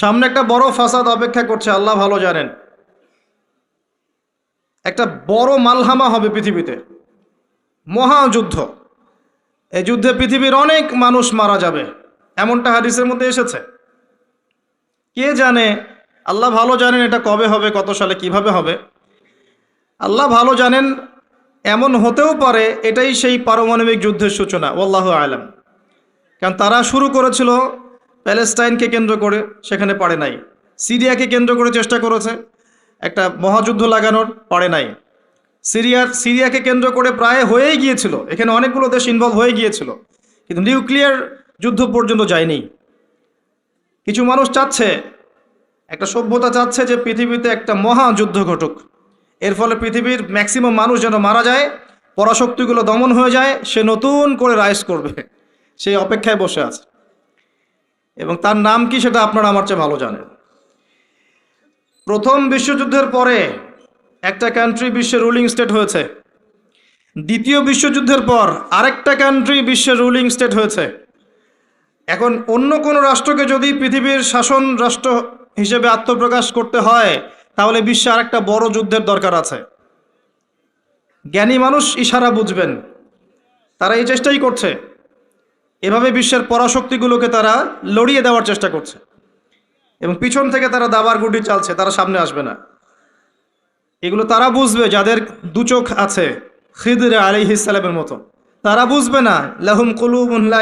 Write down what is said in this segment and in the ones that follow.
সামনে একটা বড় ফাসাদ অপেক্ষা করছে, আল্লাহ ভালো জানেন। একটা বড় মালহামা হবে পৃথিবীতে। মহাযুদ্ধ এই যুদ্ধে পৃথিবীর অনেক মানুষ মারা যাবে, এমনটা হাদিসের মধ্যে এসেছে। কে জানে, আল্লাহ ভালো জানেন এটা কবে হবে, কত সালে কীভাবে হবে। আল্লাহ ভালো জানেন, এমন হতেও পারে, এটাই সেই পারমাণবিক যুদ্ধের সূচনা ওল্লাহ আলম। কারণ তারা শুরু করেছিল প্যালেস্টাইনকে কেন্দ্র করে সেখানে পারে নাই। সিরিয়াকে কেন্দ্র করে চেষ্টা করেছে। একটা মহাযুদ্ধ লাগানোর পারে নাই। সিরিয়ার সিরিয়াকে কেন্দ্র করে প্রায় হয়েই গিয়েছিল। এখানে অনেকগুলো দেশ ইনভলভ হয়ে গিয়েছিল। কিন্তু নিউক্লিয়ার যুদ্ধ পর্যন্ত যায়নি। কিছু মানুষ চাচ্ছে, একটা সভ্যতা চাচ্ছে যে পৃথিবীতে একটা মহাযুদ্ধ ঘটুক। এর ফলে পৃথিবীর ম্যাক্সিমাম মানুষ যেন মারা যায়, পরাশক্তিগুলো দমন হয়ে যায়, সে নতুন করে রাইজ করবে। সেই অপেক্ষায় বসে আছে। এবং তার নাম কি সেটা আপনারা আমার চেয়ে ভালো জানেন। প্রথম বিশ্বযুদ্ধের পরে একটা কান্ট্রি বিশ্বের রুলিং স্টেট হয়েছে। দ্বিতীয় বিশ্বযুদ্ধের পর আরেকটা কান্ট্রি বিশ্বের রুলিং স্টেট হয়েছে। এখন অন্য কোনো রাষ্ট্রকে যদি পৃথিবীর শাসন রাষ্ট্র হিসেবে আত্মপ্রকাশ করতে হয়, তাহলে বিশ্বে আরেকটা বড় যুদ্ধের দরকার আছে। জ্ঞানী মানুষ ইশারা বুঝবেন। তারা এই চেষ্টাই করছে। এভাবে বিশ্বের পরাশক্তিগুলোকে তারা লড়িয়ে দেওয়ার চেষ্টা করছে। এবং পিছন থেকে তারা দাবার গুটি চালছে, তারা সামনে আসবে না। এগুলো তারা বুঝবে, যাদের দু চোখ আছে, খিদরে আলী ইসালামের মতো। তারা বুঝবে না, লাহুম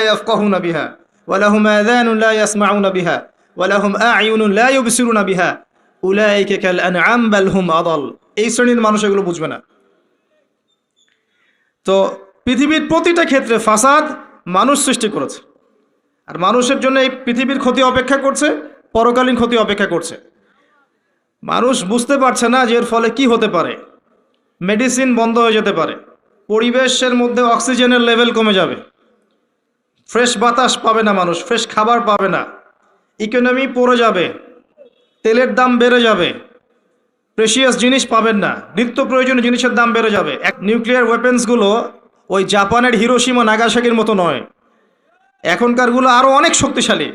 ইয়াফকাহুনা বিহা আদাল। এই শ্রেণির মানুষ এগুলো বুঝবে না। তো পৃথিবীর প্রতিটা ক্ষেত্রে ফাসাদ মানুষ সৃষ্টি করেছে। আর মানুষের জন্য এই পৃথিবীর ক্ষতি অপেক্ষা করছে, পরকালীন ক্ষতি অপেক্ষা করছে। মানুষ বুঝতে পারছে না যে এর ফলে কি হতে পারে। মেডিসিন বন্ধ হয়ে যেতে পারে। পরিবেশের মধ্যে অক্সিজেনের লেভেল কমে যাবে। ফ্রেশ বাতাস পাবে না মানুষ, ফ্রেশ খাবার পাবে না। ইকোনমি পড়ে যাবে। তেলের দাম বেড়ে যাবে। প্রেশিয়াস জিনিস পাবেন না। নিত্য প্রয়োজনীয় জিনিসের দাম বেড়ে যাবে। এক নিউক্লিয়ার ওয়েপেন্সগুলো ওই জাপানের হিরোসীমা নাগাসাকির মতো নয়। এখনকারগুলো আরও অনেক শক্তিশালী।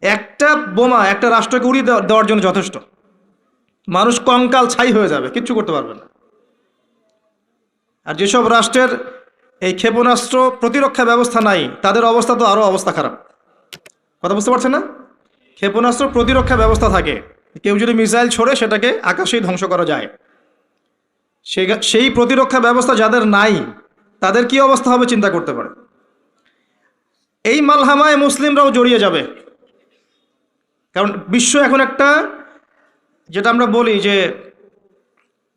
একটা বোমা একটা রাষ্ট্রকে উড়িয়ে দেওয়া- দেওয়ার জন্য যথেষ্ট। মানুষ কঙ্কাল ছাই হয়ে যাবে, কিচ্ছু করতে পারবে না। আর যেসব রাষ্ট্রের এই ক্ষেপণাস্ত্র প্রতিরক্ষা ব্যবস্থা নাই, তাদের অবস্থা তো আরও অবস্থা খারাপ। কথা বুঝতে পারছেন না? ক্ষেপণাস্ত্র প্রতিরক্ষা ব্যবস্থা থাকে। কেউ যদি মিসাইল ছোড়ে, সেটাকে আকাশেই ধ্বংস করা যায়। সেই প্রতিরক্ষা ব্যবস্থা যাদের নাই তাদের কি অবস্থা হবে চিন্তা করতে পারে। এই মালহামায় মুসলিমরাও জড়িয়ে যাবে। কারণ বিশ্ব এখন একটা, যেটা আমরা বলি যে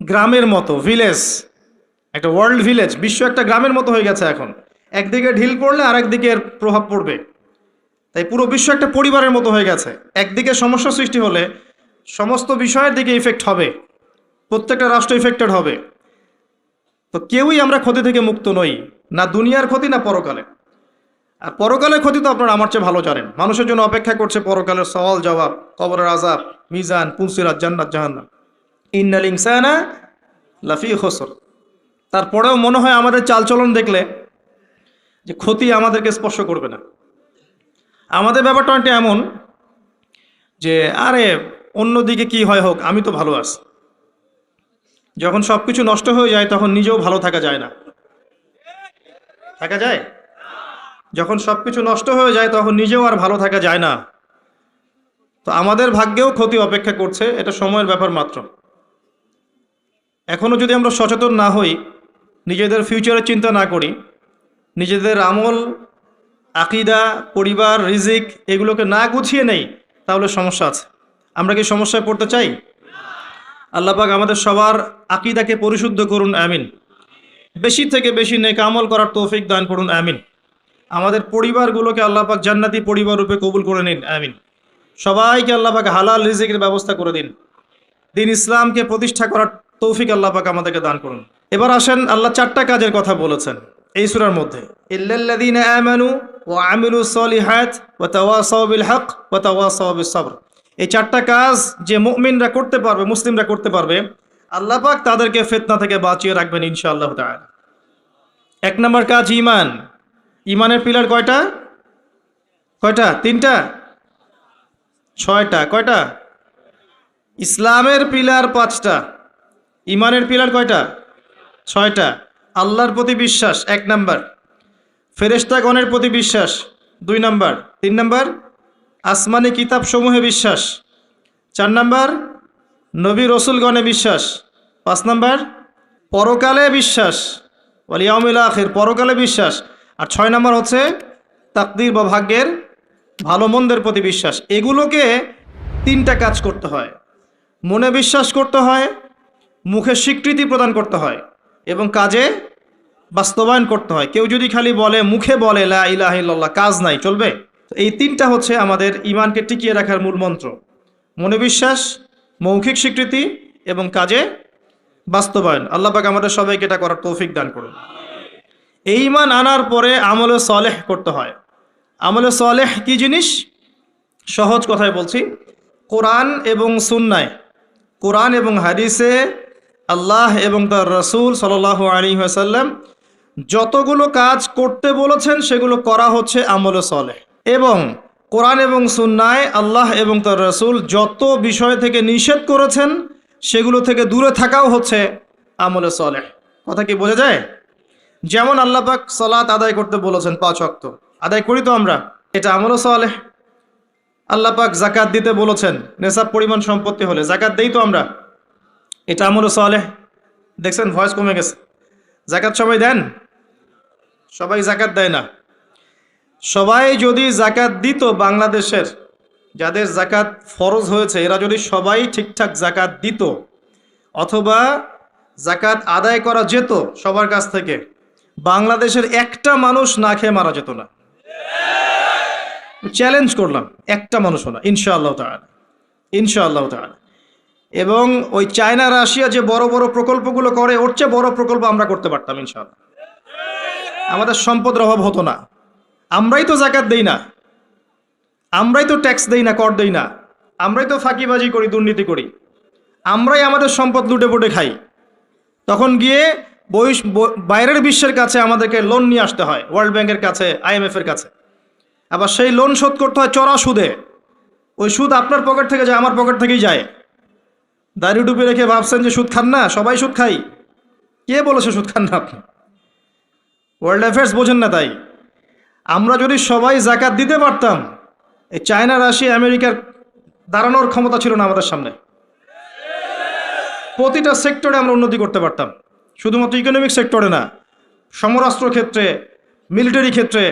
গ্রামের মতো, ভিলেজ, একটা ওয়ার্ল্ড ভিলেজ বিশ্ব একটা গ্রামের মতো হয়ে গেছে এখন। একদিকে ঢিল পড়লে আরেকদিকে এর প্রভাব পড়বে। তাই পুরো বিশ্ব একটা পরিবারের মতো হয়ে গেছে। একদিকে সমস্যা সৃষ্টি হলে সমস্ত বিষয়ের দিকে ইফেক্ট হবে। প্রত্যেকটা রাষ্ট্র ইফেক্টেড হবে। তো কেউই আমরা ক্ষতি থেকে মুক্ত নই, না দুনিয়ার ক্ষতি, না পরকালে। আর পরকালের ক্ষতি তো আপনারা আমার চেয়ে ভালো জানেন। মানুষের জন্য অপেক্ষা করছে পরকালের সওয়াল, জবাব, কবরের আজাব মিজান পুলসিরাত জান্নাত, জাহান্নাম। ইন্নাল ইনসানা লাফি খসর। তারপরেও মনে হয় আমাদের চালচলন দেখলে যে ক্ষতি আমাদেরকে স্পর্শ করবে না। আমাদের ব্যাপারটা এমন যে, আরে অন্যদিকে কি হয় হোক, আমি তো ভালো আছি। যখন সব কিছু নষ্ট হয়ে যায়, তখন নিজেও ভালো থাকা যায় না। থাকা যায়? যখন সব কিছু নষ্ট হয়ে যায়, তখন নিজেও আর ভালো থাকা যায় না। তো আমাদের ভাগ্যেও ক্ষতি অপেক্ষা করছে, এটা সময়ের ব্যাপার মাত্র। এখনও যদি আমরা সচেতন না হই, নিজেদের ফিউচারের চিন্তা না করি, নিজেদের আমল, আকিদা, পরিবার, রিজিক এগুলোকে না গুছিয়ে নেই, তাহলে সমস্যা আছে। আমরা কি সমস্যায় পড়তে চাই? আল্লাপাক আমাদের সবার আকিদাকে পরিশুদ্ধ করুন, আমিন। বেশি থেকে বেশি নেক আমল করার তৌফিক দান করুন, আমিন। আমাদের পরিবারগুলোকে আল্লাপাক জান্নাতি পরিবার রূপে কবুল করে নিন, আমিন। সবাইকে আল্লাপাক হালাল রিজিকের ব্যবস্থা করে দিন। দিন ইসলামকে প্রতিষ্ঠা করার তৌফিক আল্লাপাক আমাদেরকে দান করুন। এবার আসেন, আল্লাহ চারটা কাজের কথা বলেছেন এই সূরার মধ্যে। ইল্লাল্লাযীনা আমানু ওয়া আমিলুস সলিহাত ওয়া তাওয়াসাউ বিল হক ওয়া তাওয়াসাউ বিস সবর। এই চারটা কাজ যে মুমিনরা করতে পারবে, মুসলিমরা করতে পারবে, আল্লাহ পাক তাদেরকে ফেতনা থেকে বাঁচিয়ে রাখবেন ইনশাআল্লাহ তাআলা। এক নম্বর কাজ ঈমান। ঈমানের পিলার কয়টা? কয়টা? তিনটা? ছয়টা। কয়টা? ইসলামের পিলার পাঁচটা। ইমানের পিলার কয়টা? ছয়টা। আল্লাহর প্রতি বিশ্বাস, এক নাম্বার। ফেরেশতাগণের প্রতি বিশ্বাস, দুই নাম্বার। তিন নাম্বার? আসমানি কিতাব সমূহে বিশ্বাস। চার নাম্বার, নবী রসুলগণে বিশ্বাস। পাঁচ নাম্বার, পরকালে বিশ্বাস। ওয়ালিয়াউমিল আখির, পরকালে বিশ্বাস। আর ছয় নাম্বার হচ্ছে তাকদির বা ভাগ্যের ভালো মন্দের প্রতি বিশ্বাস। এগুলোকে তিনটা কাজ করতে হয়। মনে বিশ্বাস করতে হয়, মুখে স্বীকৃতি প্রদান করতে হয় এবং কাজে বাস্তবায়ন করতে হয়। কেউ যদি খালি বলে, মুখে বলে, লা ইলাহা কাজ নাই, চলবে? এই তিনটা হচ্ছে আমাদের ইমানকে টিকিয়ে রাখার মূল মন্ত্র। মনে বিশ্বাস মৌখিক স্বীকৃতি এবং কাজে বাস্তবায়ন। আল্লাহ পাক আমাদের সবাইকে এটা করার তৌফিক দান করুন। এই ইমান আনার পরে আমলে সলেহ করতে হয়। আমলে সলেহ কি জিনিস? সহজ কথায় বলছি, কোরআন এবং সুন্নায়। কোরআন এবং হাদিসে আল্লাহ এবং তার রসুল সাল আলী আসাল্লাম যতগুলো কাজ করতে বলেছেন, সেগুলো করা হচ্ছে আমলে সলেহ। এবং কোরআন এবং সুন্নায় আল্লাহ এবং তার রসুল যত বিষয় থেকে নিষেধ করেছেন, সেগুলো থেকে দূরে থাকাও হচ্ছে আমলে সলেহ। কথা কি বোঝা যায়? যেমন আল্লাহ পাক সালাত আদায় করতে বলেছেন পাঁচ অক্ত আদায় করি তো আমরা। এটা আমলে সলেহ। আল্লাহ পাক জাকাত দিতে বলেছেন। নেশাব পরিমাণ সম্পত্তি হলে জাকাত দেই তো আমরা। এটা আমলে সলেহ। দেখছেন, ভয়েস কমে গেছে। জাকাত সবাই দেন? সবাই জাকাত দেয় না। সবাই যদি জাকাত দিত বাংলাদেশের, যাদের জাকাত ফরজ হয়েছে, এরা যদি সবাই ঠিকঠাক জাকাত দিত, অথবা জাকাত আদায় করা যেত সবার কাছ থেকে, বাংলাদেশের একটা মানুষ না খেয়ে মারা যেত না। চ্যালেঞ্জ করলাম, একটা মানুষও না ইনশাআল্লাহ তাআলা ইনশাআল্লাহ তাআলা। এবং ওই চায়না, রাশিয়া যে বড় বড় প্রকল্পগুলো করে, ওর চেয়ে বড় প্রকল্প আমরা করতে পারতাম, ইনশাআল্লাহ। আমাদের সম্পদের অভাব হতো না। আমরাই তো জাকাত দেই না। আমরাই তো ট্যাক্স দেই না, কর দেই না। আমরাই তো ফাঁকিবাজি করি, দুর্নীতি করি। আমরাই আমাদের সম্পদ লুটে পুটে খাই। তখন গিয়ে বহিষ বাইরের বিশ্বের কাছে আমাদেরকে লোন নিয়ে আসতে হয় ওয়ার্ল্ড ব্যাংকের কাছে আইএমএফ এর কাছে। আবার সেই লোন শোধ করতে হয় চড়া সুদে। ওই সুদ আপনার পকেট থেকে যায়, আমার পকেট থেকেই যায়। দাড়ি ডুবে রেখে ভাবছেন যে সুদ খান না, সবাই সুদ খাই। কে বলেছে সুদ খান না আপনি? ওয়ার্ল্ড অ্যাফেয়ার্স বোঝেন না তাই। আমরা যদি সবাই জাকাত দিতে পারতাম, এই চায়না, রাশিয়া, আমেরিকার দাঁড়ানোর ক্ষমতা ছিল না আমাদের সামনে। প্রতিটা সেক্টরে আমরা উন্নতি করতে পারতাম। শুধুমাত্র ইকোনমিক সেক্টরে না, সমরাস্ত্র ক্ষেত্রে মিলিটারি ক্ষেত্রে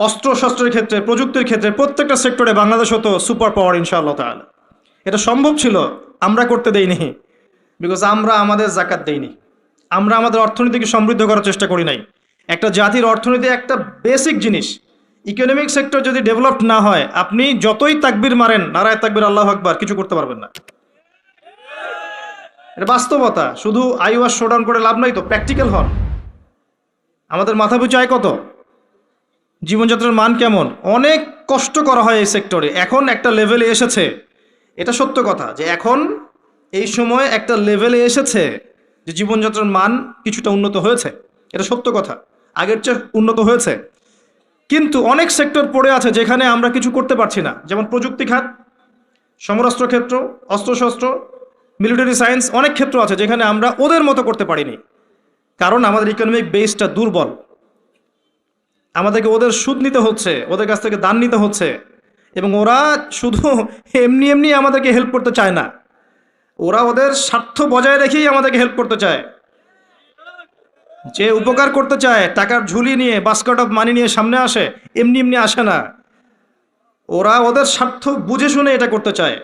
অস্ত্র শস্ত্রের ক্ষেত্রে, প্রযুক্তির ক্ষেত্রে প্রত্যেকটা সেক্টরে বাংলাদেশ হতো সুপার পাওয়ার ইনশাআল্লাহ তাআলা। এটা সম্ভব ছিল, আমরা করতে দেইনি বিকজ আমরা আমাদের জাকাত দেইনি। আমরা আমাদের অর্থনীতিকে সমৃদ্ধ করার চেষ্টা করি নাই। একটা জাতির অর্থনীতি একটা বেসিক জিনিস। ইকোনমিক সেক্টর যদি ডেভেলপ না হয়, আপনি যতই তাকবির মারেন, নারায় তাকবির, আল্লাহ আকবার, কিছু করতে পারবেন না। এটা বাস্তবতা, শুধু আইওয়াস শোডাউন করে লাভ নাই তো প্র্যাকটিক্যাল হন। আমাদের মাথা পিছু আয় কত? জীবনযাত্রার মান কেমন? অনেক কষ্ট করা হয় এই সেক্টরে এখন একটা লেভেলে এসেছে। এটা সত্য কথা যে এখন এই সময় একটা লেভেলে এসেছে যে জীবনযাত্রার মান কিছুটা উন্নত হয়েছে। এটা সত্য কথা। আগের চেয়ে উন্নত হয়েছে। কিন্তু অনেক সেক্টর পড়ে আছে যেখানে আমরা কিছু করতে পারছি না। যেমন প্রযুক্তি খাত, সমরাস্ত্র ক্ষেত্র, অস্ত্রশস্ত্র মিলিটারি সায়েন্স অনেক ক্ষেত্র আছে যেখানে আমরা ওদের মতো করতে পারিনি। কারণ আমাদের ইকোনমিক বেসটা দুর্বল। আমাদেরকে ওদের সুদ নিতে হচ্ছে, ওদের কাছ থেকে দান নিতে হচ্ছে। এবং ওরা শুধু এমনি এমনি আমাদেরকে হেল্প করতে চায় না। ওরা ওদের স্বার্থ বজায় রেখেই আমাদেরকে হেল্প করতে চায়। যে উপকার করতে চায় টাকার ঝুলি নিয়ে বাস্কেট অফ মানি নিয়ে সামনে আসে, এমনি এমনি আসে না। ওরা ওদের স্বার্থ বুঝে শুনে এটা করতে চায়।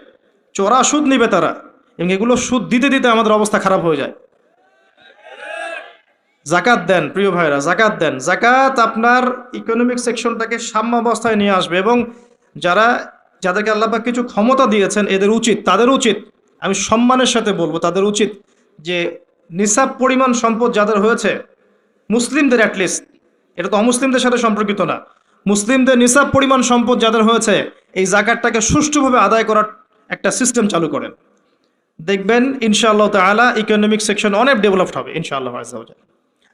চোরা সুদ নিবে তারা। এবং এগুলো সুদ দিতে দিতে আমাদের অবস্থা খারাপ হয়ে যায়। জাকাত দেন, প্রিয় ভাইরা, জাকাত দেন। জাকাত আপনার ইকোনমিক সেকশনটাকে সাম্য অবস্থায় নিয়ে আসবে এবং যারা, যাদেরকে আল্লাপাক কিছু ক্ষমতা দিয়েছেন, এদের উচিত, তাদের উচিত, আমি সম্মানের সাথে বলব, তাদের উচিত যে নিসাব পরিমাণ সম্পদ যাদের হয়েছে মুসলিমদের অ্যাটলিস্ট এটা তো অমুসলিমদের সাথে সম্পর্কিত না। মুসলিমদের নিসাব পরিমাণ সম্পদ যাদের হয়েছে, এই জাকাতটাকে সুষ্ঠুভাবে আদায় করার একটা সিস্টেম চালু করেন। দেখবেন, ইনশাআল্লাহ তাআলা ইকোনমিক সেকশন অনেক ডেভেলপড হবে, ইনশাআল্লাহ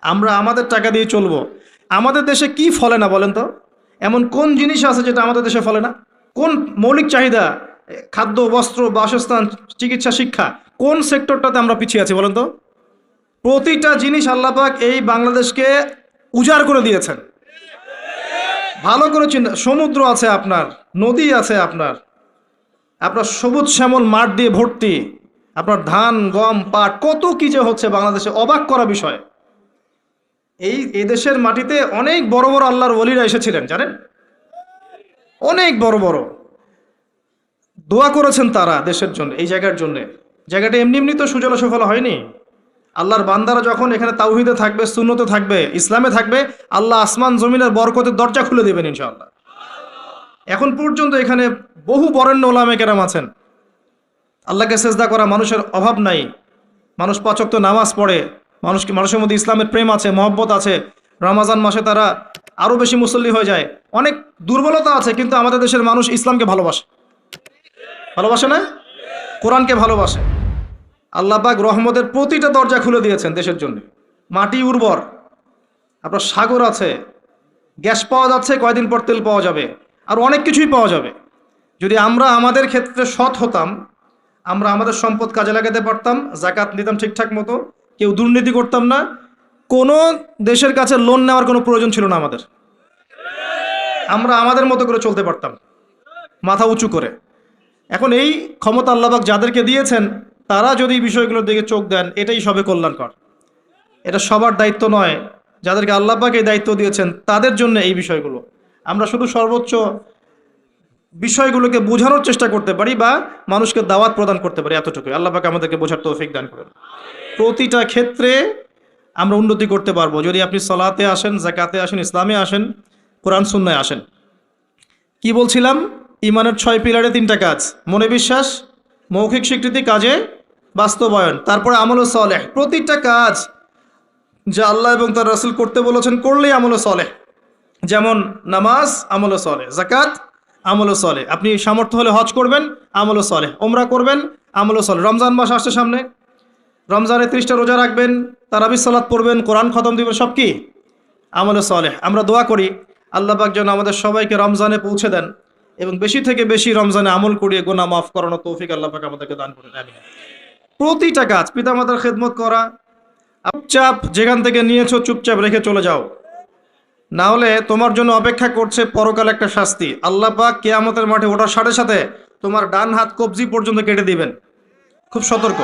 আমরা আমাদের টাকা দিয়ে চলবো। আমাদের দেশে কি ফলে না বলেন তো? এমন কোন জিনিস আছে যেটা আমাদের দেশে ফলে না? কোন মৌলিক চাহিদা খাদ্য, বস্ত্র, বাসস্থান, চিকিৎসা, শিক্ষা, কোন সেক্টরটাতে আমরা পিছিয়ে আছি বলেন তো? প্রতিটা জিনিস আল্লাপাক এই বাংলাদেশকে উজাড় করে দিয়েছেন। ভালো করে চিন্তা, সমুদ্র আছে আপনার, নদী আছে আপনার আপনার সবুজ শ্যামল মাঠ দিয়ে ভর্তি, আপনার ধান, গম, পাট, কত কি যে হচ্ছে বাংলাদেশে অবাক করা বিষয়। এই এদেশের মাটিতে অনেক বড় বড় আল্লাহর ওলিরা এসেছিলেন, জানেন? অনেক বড় বড়। দোয়া করেছেন তারা দেশের জন্য, এই জায়গার জন্য। জায়গাটা এমনি এমনি তো সুজলা সফল হয়নি। আল্লাহর বান্দারা যখন এখানে তাওহিদে থাকবে, সুন্নতে থাকবে, ইসলামে থাকবে, আল্লাহ আসমান, জমিনের বরকতের দরজা খুলে দেবেন ইনশাআল্লাহ। এখন পর্যন্ত এখানে বহু বরেণ্য ওলামে কেরাম আছেন। আল্লাহকে সেজদা করা মানুষের অভাব নাই। মানুষ পাচক নামাজ পড়ে, মানুষকে, মানুষের মধ্যে ইসলামের প্রেম আছে, মহব্বত আছে। রমাজান মাসে তারা আরও বেশি মুসল্লি হয়ে যায়। অনেক দুর্বলতা আছে, কিন্তু আমাদের দেশের মানুষ ইসলামকে ভালোবাসে। ভালোবাসে না? কোরআনকে ভালোবাসে। আল্লাহ পাক রহমতের প্রতিটা দরজা খুলে দিয়েছেন দেশের জন্য। মাটি উর্বর আপনার সাগর আছে, গ্যাস পাওয়া যাচ্ছে, কয়দিন পর তেল পাওয়া যাবে, আর অনেক কিছুই পাওয়া যাবে। যদি আমরা আমাদের ক্ষেত্রে সৎ হতাম, আমরা আমাদের সম্পদ কাজে লাগাতে পারতাম, জাকাত নিতাম ঠিকঠাক মতো, কেউ দুর্নীতি করতাম না, কোনো দেশের কাছে লোন নেওয়ার কোনো প্রয়োজন ছিল না আমাদের। আমরা আমাদের মতো করে চলতে পারতাম, মাথা উঁচু করে। এখন এই ক্ষমতা আল্লাহবাক যাদেরকে দিয়েছেন তারা যদি বিষয়গুলোর দিকে চোখ দেন, এটাই সবে কল্যাণকর। এটা সবার দায়িত্ব নয়। যাদেরকে আল্লাহবাক এই দায়িত্ব দিয়েছেন, তাদের জন্য এই বিষয়গুলো। আমরা শুধু সর্বোচ্চ বিষয়গুলোকে বোঝানোর চেষ্টা করতে পারি বা মানুষকে দাওয়াত প্রদান করতে পারি এতটুকু আল্লাহ পাক আমাদেরকে বোঝার তৌফিক দান করেন। প্রতিটা ক্ষেত্রে আমরা উন্নতি করতে পারব। যদি আপনি সলাতে আসেন জাকাতে আসেন, ইসলামে আসেন, কোরআন সুন্নায় আসেন। কি বলছিলাম? ইমানের ছয় পিলারে তিনটা কাজ। মনে বিশ্বাস, মৌখিক স্বীকৃতি কাজে বাস্তবায়ন, তারপরে আমল সলেহ। প্রতিটা কাজ যা আল্লাহ এবং তার রাসূল করতে বলেছেন, করলেই আমল সলেহ। যেমন নামাজ আমল সলে জাকাত আমল সলে আপনি সামর্থ্য হলে হজ করবেন আমল সলে ওমরা করবেন আমল সলে রমজান মাস আসছে সামনে। রমজানে ত্রিশটা রোজা রাখবেন, তারাবি সালাত পড়বেন, কোরআন খতম দিবেন, সব কি? আমল সলে আমরা দোয়া করি, আল্লাহ পাক যেন আমাদের সবাইকে রমজানে পৌঁছে দেন এবং বেশি থেকে বেশি রমজানে আমল করিয়ে গোনা মাফ করানো তৌফিক আল্লাহ পাক আমাদেরকে দান করেন। আমিন। প্রতিটা কাজ পিতামাতার খেদমত করা, চুপচাপ যেখান থেকে নিয়েছো, চুপচাপ রেখে চলে যাও। না হলে তোমার জন্য অপেক্ষা করছে পরকাল একটা শাস্তি। আল্লাহ পাক কেয়ামতের মাঠে ওঠার সাথে সাথে তোমার ডান হাত কবজি পর্যন্ত কেটে দিবেন। খুব সতর্ক।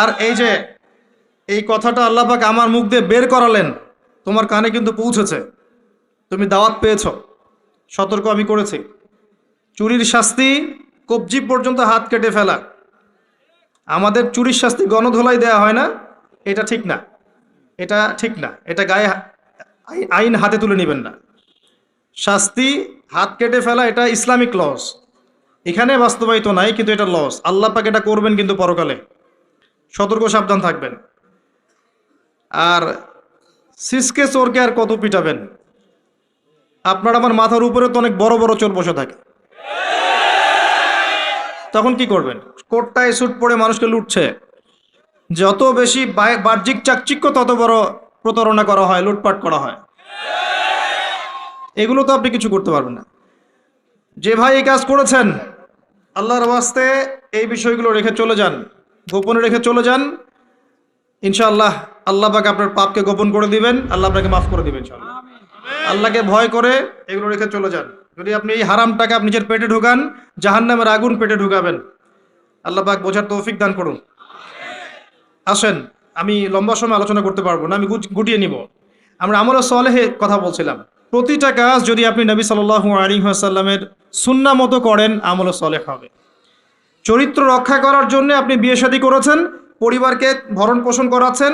আর এই যে, এই কথাটা আল্লাহ পাক আমার মুখ দিয়ে বের করালেন, তোমার কানে কিন্তু পৌঁছেছে। তুমি দাওয়াত পেয়েছ। সতর্ক আমি করেছি। চুরির শাস্তি, কবজি পর্যন্ত হাত কেটে ফেলা। আমাদের চুরির শাস্তি গণধোলাই দেয়া হয় না, এটা ঠিক না। এটা ঠিক না। এটা গায়ে আইন হাতে তুলে নেবেন না। শাস্তি হাত কেটে ফেলা, এটা ইসলামিক লস। এখানে বাস্তবায়িত নাই, কিন্তু এটা লস। আল্লাহ পাক এটা করবেন কিন্তু পরকালে। সতর্ক, সাবধান থাকবেন। আর সিসকে, চোরকে আর কত পিটাবেন? আপনার আমার মাথার উপরে তো অনেক বড় বড় চোর বসে থাকে। তখন কি করবেন? কোটটায় স্যুট পরে মানুষকে লুটছে। যত বেশি বাহ্যিক চাকচিক্য, তত বড় প্রতারণা করা হয়, লুটপাট করা হয়। এগুলো তো আপনি কিছু করতে পারবেন না। যে ভাই এই কাজ করেছেন, আল্লাহর ওয়াস্তে এই বিষয়গুলো রেখে চলে যান, গোপনে রেখে চলে যান, ইনশাআল্লাহ আল্লাহ পাক আপনার পাপকে গোপন করে দিবেন, আল্লাহ আপনাকে মাফ করে দিবেন আল্লাহকে ভয় করে এগুলো রেখে চলে যান। যদি আপনি এই হারাম টাকা নিজের পেটে ঢুকান, জাহান্নামের আগুন পেটে ঢুকাবেন। আল্লাহ পাক বোঝার তৌফিক দান করুন। আসেন, আমি লম্বা সময় আলোচনা করতে পারব না, আমি গুটিয়ে নিব। আমরা আমল সলেহে কথা বলছিলাম। প্রতিটা কাজ যদি আপনি নবী সাল্লাহ আলী আসাল্লামের সুন্না মতো করেন, আমল সলেহ হবে। চরিত্র রক্ষা করার জন্য আপনি বিয়ে শাদী করেছেন, পরিবারকে ভরণ পোষণ করাচ্ছেন,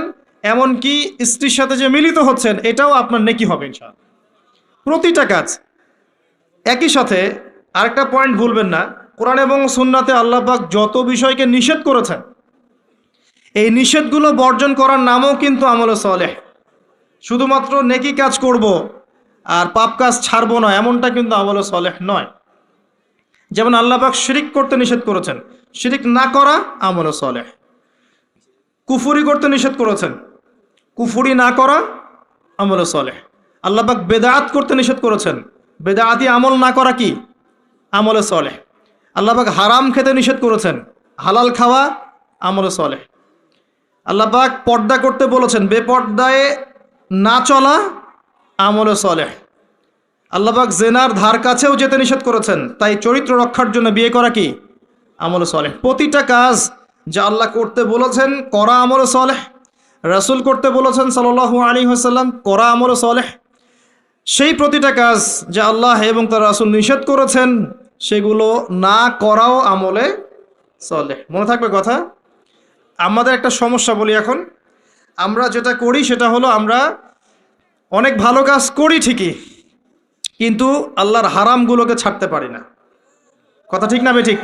এমনকি স্ত্রীর সাথে যে মিলিত হচ্ছেন, এটাও আপনার নেকি হবে ইনশাআল্লাহ। প্রতিটা কাজ একই সাথে আরেকটা পয়েন্ট ভুলবেন না, কোরআন এবং সুন্নাতে আল্লাহ পাক যত বিষয়কে নিষেধ করেছেন, এই নিষেধগুলো বর্জন করার নামও কিন্তু আমল সলেহ। শুধুমাত্র নেকি কাজ করব আর পাপ কাজ ছাড়বো না, এমনটা কিন্তু আমল সলেহ নয়। যেমন আল্লাহ পাক শিরিক করতে নিষেধ করেছেন, শিরিক না করা আমল সলেহ। কুফুরি করতে নিষেধ করেছেন, কুফুরি না করা আমল সলেহ। আল্লাহ পাক বেদাত করতে নিষেধ করেছেন বেদাতি আমল না করা কি? আমলে সলেহ। আল্লাহবাক হারাম খেতে নিষেধ করেছেন। হালাল খাওয়া আমলে সলেহ। আল্লাহবাক পর্দা করতে বলেছেন, বেপর্দায় না চলা আমলে সলেহ। আল্লাহবাক জেনার ধার কাছেও যেতে নিষেধ করেছেন, তাই চরিত্র রক্ষার জন্য বিয়ে করা কি? আমলে সলেহ। প্রতিটা কাজ যা আল্লাহ করতে বলেছেন, করা আমলে সলেহ। রাসূল করতে বলেছেন সাল্লাল্লাহু আলাইহি ওয়াসাল্লাম, করা আমলে সলেহ। সেই প্রতিটা কাজ যা আল্লাহ এবং তার রাসূল নিষেধ করেছেন, সেগুলো না করাও আমলে সলেহ। মনে থাকবে কথা? আমাদের একটা সমস্যা বলি এখন। আমরা যেটা করি, সেটা হলো আমরা অনেক ভালো কাজ করি ঠিকই, কিন্তু আল্লাহর হারামগুলোকে ছাড়তে পারি না। কথা ঠিক না বে ঠিক?